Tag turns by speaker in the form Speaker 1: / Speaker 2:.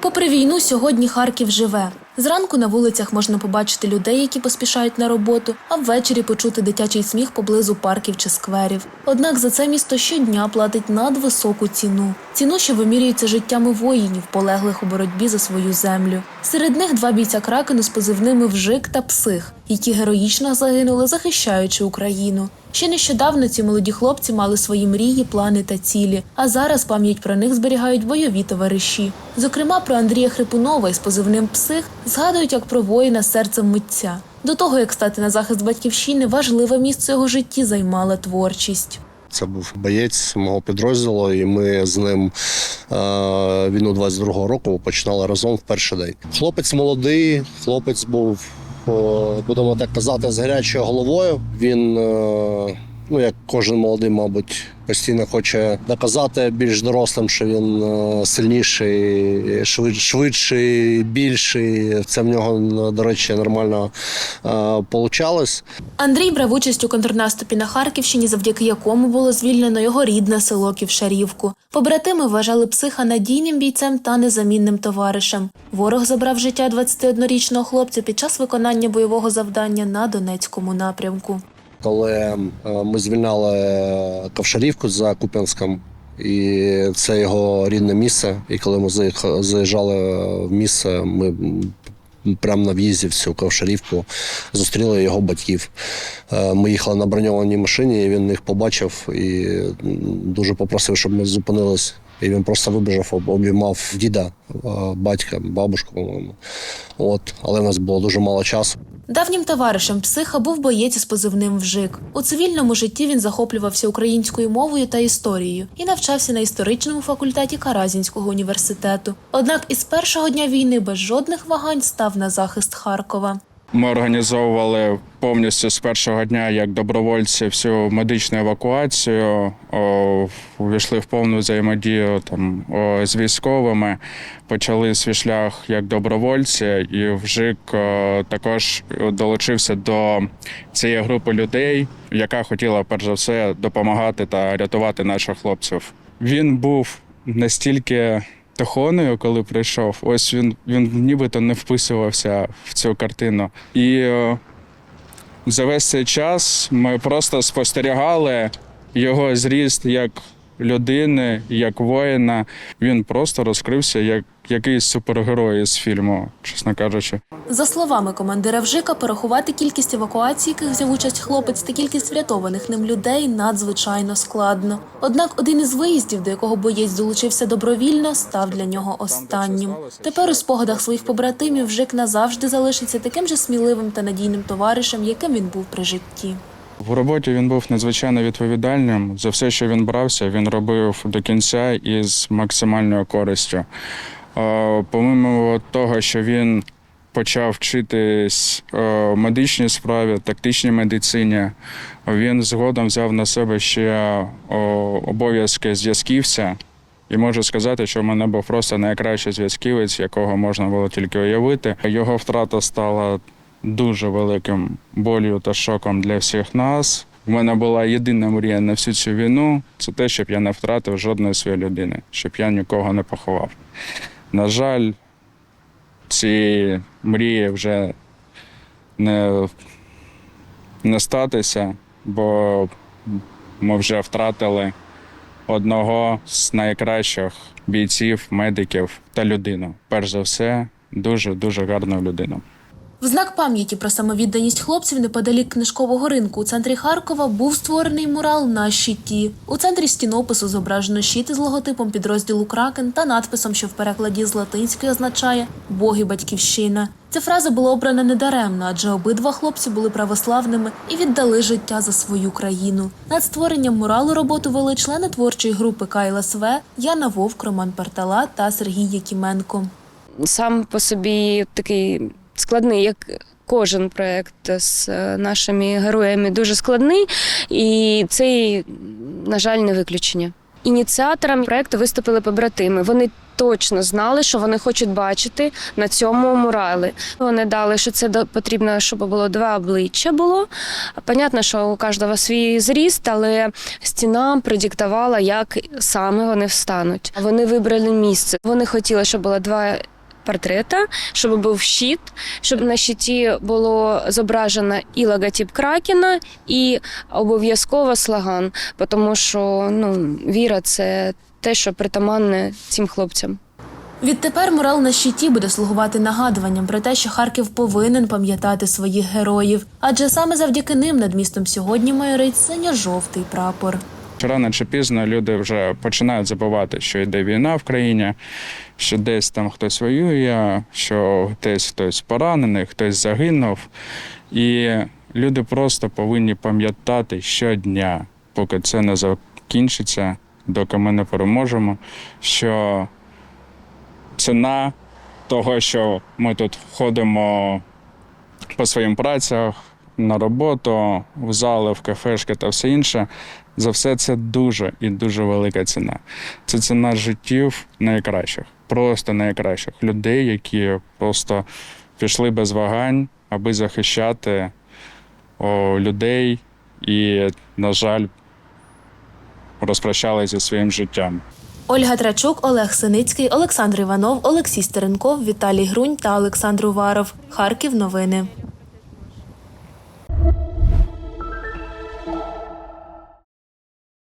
Speaker 1: Попри війну, сьогодні Харків живе. Зранку на вулицях можна побачити людей, які поспішають на роботу, а ввечері почути дитячий сміх поблизу парків чи скверів. Однак за це місто щодня платить надвисоку ціну. Ціну, що вимірюється життями воїнів, полеглих у боротьбі за свою землю. Серед них два бійця кракену з позивними Вжик та Псих, які героїчно загинули, захищаючи Україну. Ще нещодавно ці молоді хлопці мали свої мрії, плани та цілі, а зараз пам'ять про них зберігають бойові товариші. Зокрема, про Андрія Хрипунова із позивним Псих згадують як про воїна серцем митця. До того як стати на захист батьківщини, важливе місце його житті займала творчість.
Speaker 2: Це був боєць мого підрозділу, і ми з ним е, війну 22-го року починали разом в перший день. Хлопець молодий, хлопець був, будемо так казати, з гарячою головою. Він, е, ну як кожен молодий, мабуть, постійно хоче доказати більш дорослим, що він е, сильніший, швид, швидший, більший. Це в нього, до речі, нормально е, получалось.
Speaker 1: Андрій брав участь у контрнаступі на Харківщині, завдяки якому було звільнено його рідне село Ківшарівку. Побратими вважали психа надійним бійцем та незамінним товаришем. Ворог забрав життя 21-річного хлопця під час виконання бойового завдання на Донецькому напрямку.
Speaker 2: Коли е, ми звільняли Ковшарівку за Куп'янськом, і це його рідне місце. І коли ми заїжджали в місце, ми прямо на в'їзді в цю Ковшарівку зустріли його батьків. Е, Ми їхали на броньованій машині, і він їх побачив і дуже попросив, щоб ми зупинились. І він просто вибіжав, обіймав діда, е, батька, бабушку, по-моєму. От, але в нас було дуже мало часу.
Speaker 1: Давнім товаришем психа був боєць із позивним Вжик. У цивільному житті він захоплювався українською мовою та історією і навчався на історичному факультеті Каразінського університету. Однак із першого дня війни без жодних вагань став на захист Харкова.
Speaker 3: Ми організовували повністю з першого дня як добровольці всю медичну евакуацію. Увійшли в повну взаємодію там о, з військовими. Почали свій шлях як добровольці, і вжик о, також долучився до цієї групи людей, яка хотіла перш за все допомагати та рятувати наших хлопців. Він був настільки тихоною, коли прийшов. Ось він, він нібито не вписувався в цю картину. І е, за весь цей час ми просто спостерігали його зріст як людини, як воїна. Він просто розкрився як якийсь супергерой з фільму, чесно кажучи.
Speaker 1: За словами командира Вжика, порахувати кількість евакуацій, яких взяв участь хлопець, та кількість врятованих ним людей надзвичайно складно. Однак один із виїздів, до якого боєць долучився добровільно, став для нього останнім. Тепер у спогадах своїх побратимів Вжик назавжди залишиться таким же сміливим та надійним товаришем, яким він був при житті.
Speaker 3: В роботі він був надзвичайно відповідальним. За все, що він брався, він робив до кінця і з максимальною користю. Помимо того, що він почав вчитись е, медичній справі, тактичній медицині, він згодом взяв на себе ще е, обов'язки зв'язківця. І можу сказати, що в мене був просто найкращий зв'язківець, якого можна було тільки уявити. Його втрата стала дуже великим болю та шоком для всіх нас. У мене була єдина мрія на всю цю війну це те, щоб я не втратив жодної своєї людини, щоб я нікого не поховав. На жаль, ці мрії вже не, не статися, бо ми вже втратили одного з найкращих бійців, медиків та людину. Перш за все, дуже дуже гарну людину.
Speaker 1: В знак пам'яті про самовідданість хлопців неподалік книжкового ринку у центрі Харкова був створений мурал на щиті. У центрі стінопису зображено щит із логотипом підрозділу Кракен та надписом, що в перекладі з латинської означає Боги батьківщина. Ця фраза була обрана недаремно, адже обидва хлопці були православними і віддали життя за свою країну. Над створенням муралу роботу вели члени творчої групи КЛСВ Яна Вовк, Роман Партала та Сергій Якіменко.
Speaker 4: сам по собі такий складний, як кожен проєкт з е, нашими героями, дуже складний, і цей, на жаль, не виключення. Ініціаторами проекту виступили побратими. Вони точно знали, що вони хочуть бачити на цьому мурали. Вони дали, що це потрібно, щоб було два обличчя. Було понятно, що у кожного свій зріст, але стіна продиктувала, як саме вони встануть. Вони вибрали місце. Вони хотіли, щоб було два. Портрета, щоб був щит, щоб на щиті було зображено і логотип Кракена, і обов'язково слоган, тому що ну, віра це те, що притаманне цим хлопцям.
Speaker 1: Відтепер мурал на щиті буде слугувати нагадуванням про те, що Харків повинен пам'ятати своїх героїв, адже саме завдяки ним над містом сьогодні майорить синьо-жовтий прапор.
Speaker 3: Рано чи пізно люди вже починають забувати, що йде війна в країні, що десь там хтось воює, що десь хтось поранений, хтось загинув. І люди просто повинні пам'ятати щодня, поки це не закінчиться, доки ми не переможемо, що ціна того, що ми тут ходимо по своїм працях, на роботу, в зали, в кафешки та все інше. За все це дуже і дуже велика ціна. Це ціна життів найкращих, просто найкращих людей, які просто пішли без вагань, аби захищати о, людей і, на жаль, розпрощалися зі своїм життям.
Speaker 1: Ольга Трачук, Олег Синицький, Олександр Іванов, Олексій Стеренков, Віталій Грунь та Олександр Уваров. Харків. Новини.